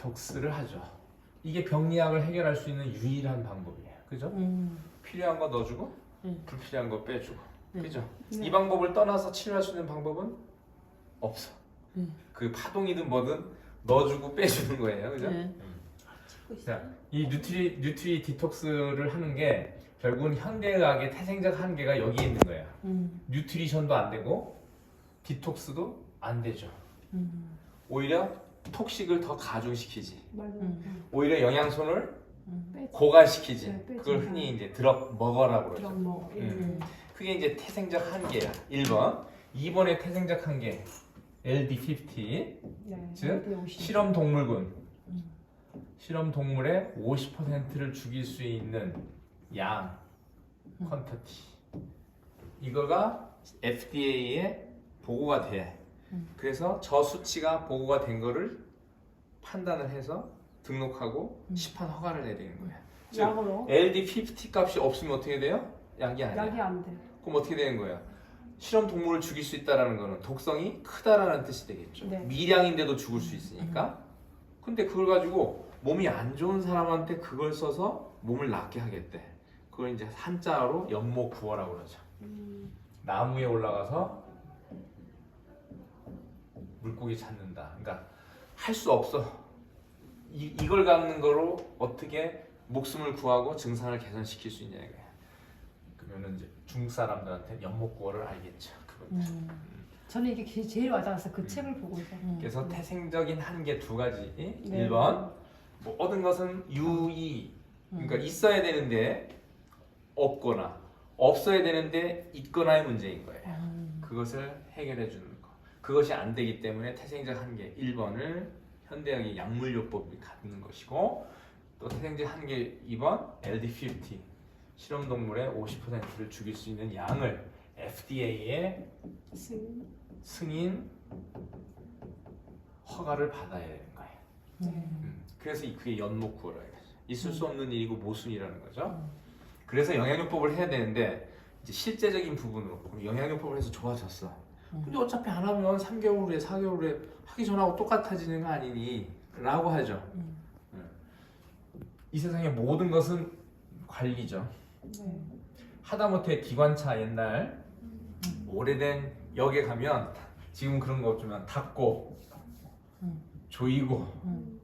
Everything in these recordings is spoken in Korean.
디톡스를 하죠. 이게 병리학을 해결할 수 있는 유일한 방법이에요. 그죠? 음. 필요한 거 넣어주고 음. 불필요한 거 빼주고. 음. 그죠? 네. 이 방법을 떠나서 치료할 수 있는 방법은 없어. 음. 그 파동이든 뭐든 넣어주고 빼주는 거예요. 그죠? 네. 자, 이 뉴트리 뉴트리 디톡스를 하는 게 결국은 현대의학의 태생적 한계가 여기에 있는 거야. 음. 뉴트리션도 안 되고 디톡스도 안 되죠. 음. 오히려 톡식을 더 가중시키지. 음. 오히려 영양소를 음. 빼- 고갈시키지. 네, 빼지. 그걸 흔히 이제 드럭 먹어라고 그러죠. 그럼 뭐 음. 그게 이제 태생적 한계야. 1번. 2번의 태생적 한계. LD50. 네. 즉, LD 50. 실험 동물군. 음. 실험 동물의 50%를 죽일 수 있는 양 음. 퀀터티. 이거가 FDA에 보고가 돼. 음. 그래서 저 수치가 보고가 된 거를 판단을 해서 등록하고 음. 시판 허가를 내야 되는 거야. 즉 약으로 LD50 값이 없으면 어떻게 돼요? 약이 아니야. 약이 안 돼. 그럼 어떻게 되는 거야? 실험 동물을 죽일 수 있다라는 거는 독성이 크다라는 뜻이 되겠죠. 네. 미량인데도 죽을 수 있으니까. 근데 그걸 가지고 몸이 안 좋은 사람한테 그걸 써서 몸을 낫게 하겠대. 그걸 이제 한자로 연목 구어라고 그러죠. 음. 나무에 올라가서 물고기 찾는다. 그러니까 할 수 없어. 이, 이걸 갖는 거로 어떻게 목숨을 구하고 증상을 개선시킬 수 있냐 이거야. 그러면은 이제 중국 사람들한테 연목구어를 알겠죠. 그건. 음. 저는 이게 제- 제일 와닿았어. 그 책을 보고서. 음. 그래서 태생적인 한계 두 가지. 네. 1번 뭐 얻은 것은 유의 그러니까 음. 있어야 되는데 없거나 없어야 되는데 있거나의 문제인 거예요. 음. 그것을 해결해 주는 거. 그것이 안 되기 때문에 태생적 한계 1번을 현대학의 약물요법이 갖는 것이고 또 태생적 한계 2번 LD50 실험 동물의 50%를 죽일 수 있는 양을 FDA의 sim. 승인 허가를 받아야 되는 거예요. 네. 음, 그래서 이- 그게 연목구어라 이거죠. 있을 수 음. 없는 일이고 모순이라는 거죠. 음. 그래서 영양요법을 해야 되는데 이제 실제적인 부분으로 영양요법을 해서 좋아졌어. 음. 근데 어차피 안 하면 3개월 후에 4개월 후에 하기 전하고 똑같아지는 거 아니니? 라고 하죠. 음. 이 세상의 모든 것은 관리죠. 네. 하다못해 기관차 옛날 음. 오래된 역에 가면 지금 그런 거 없지만 닦고 음. 조이고 음.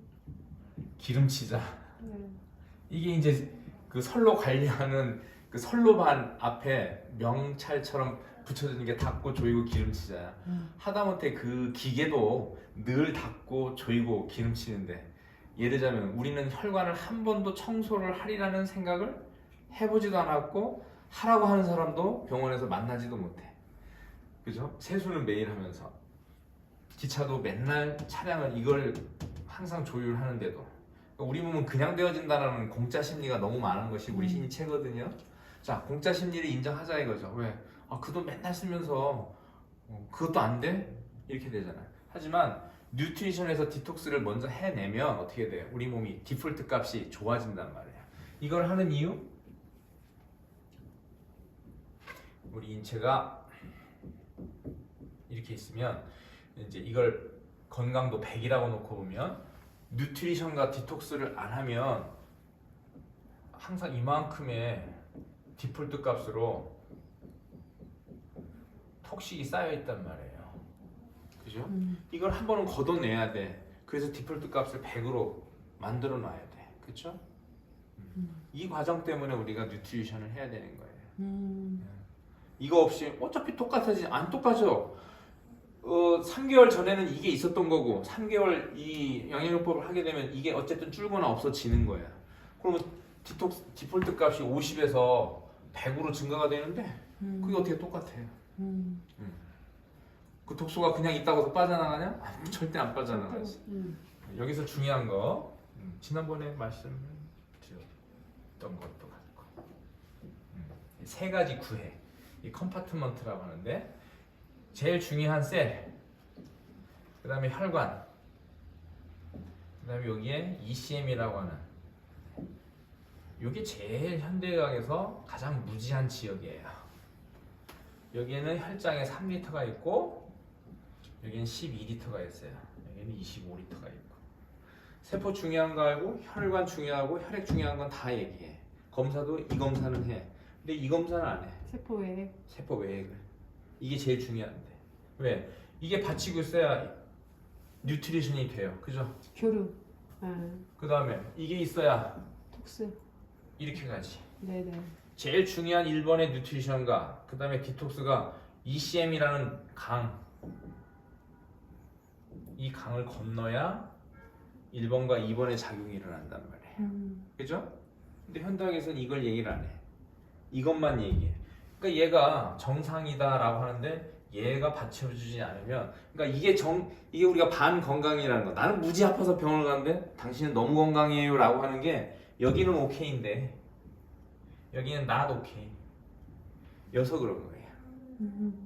기름치자 네. 이게 이제 그 선로 관리하는 그 선로반 앞에 명찰처럼 붙여지는 게 닦고 조이고 기름치자야. 음. 하다못해 그 기계도 늘 닦고 조이고 기름치는데 예를 들자면 우리는 혈관을 한 번도 청소를 하리라는 생각을 해보지도 않았고 하라고 하는 사람도 병원에서 만나지도 못해. 그죠? 세수는 매일 하면서 기차도 맨날 차량을 이걸 항상 조율하는데도 그러니까 우리 몸은 그냥 되어진다는 공짜 심리가 너무 많은 것이 우리 음. 신체거든요. 자, 공짜 심리를 인정하자 이거죠. 왜? 아, 그 돈 맨날 쓰면서 어, 그것도 안 돼? 이렇게 되잖아요. 하지만 뉴트리션에서 디톡스를 먼저 해내면 어떻게 돼요? 우리 몸이 디폴트 값이 좋아진단 말이에요. 이걸 하는 이유? 우리 인체가 이렇게 있으면 이제 이걸 건강도 100이라고 놓고 보면 뉴트리션과 디톡스를 안 하면 항상 이만큼의 디폴트 값으로 톡식이 쌓여 있단 말이에요. 그죠? 음. 이걸 한 번은 걷어내야 돼. 그래서 디폴트 값을 100으로 만들어 놔야 돼. 그렇죠? 음. 이 과정 때문에 우리가 뉴트리션을 해야 되는 거예요. 음. 이거 없이 어차피 똑같아지 안 똑같죠. 어 3개월 전에는 이게 있었던 거고 3개월 이 영양요법을 하게 되면 이게 어쨌든 줄거나 없어지는 거야. 그러면 디톡스 디폴트 값이 50에서 100으로 증가가 되는데 음. 그게 어떻게 똑같아요? 음. 그 독소가 그냥 있다고 서 빠져나가냐? 아, 절대 안 빠져나가지. 음. 여기서 중요한 거 음, 지난번에 말씀드렸던 것도 같고 음, 세 가지 구해 이 컴파트먼트라고 하는데 제일 중요한 셀 그다음에 혈관 그다음에 여기에 ECM이라고 하는 이게 제일 현대의학에서 가장 무지한 지역이에요 여기에는 혈장에 3리터가 있고 여기는 12리터가 있어요 여기는 25리터가 있고 세포 중요한 거 알고 혈관 중요하고 혈액 중요한 건 다 얘기해. 검사도 이 검사는 해. 근데 이 검사는 안 해. 세포 외에 세포 외액을. 이게 제일 중요한데. 왜? 이게 받치고 있어야 뉴트리션이 돼요. 그죠? 교류. 네. 그 다음에 이게 있어야 톡스. 이렇게 가지. 네네. 제일 중요한 1번의 뉴트리션과 그 다음에 디톡스가 ECM이라는 강. 이 강을 건너야 1번과 2번의 작용이 일어난단 말이에요. 음. 그죠? 근데 현대학에서는 이걸 얘기를 안 해. 이것만 얘기해. 그러니까 얘가 정상이다라고 하는데 얘가 받쳐주지 않으면 그러니까 이게 정 이게 우리가 반 건강이라는 거. 나는 무지 아파서 병원을 가는데 당신은 너무 건강해요라고 하는 게 여기는 오케이인데 여기는 not 오케이. 여서 그런 거예요. 음.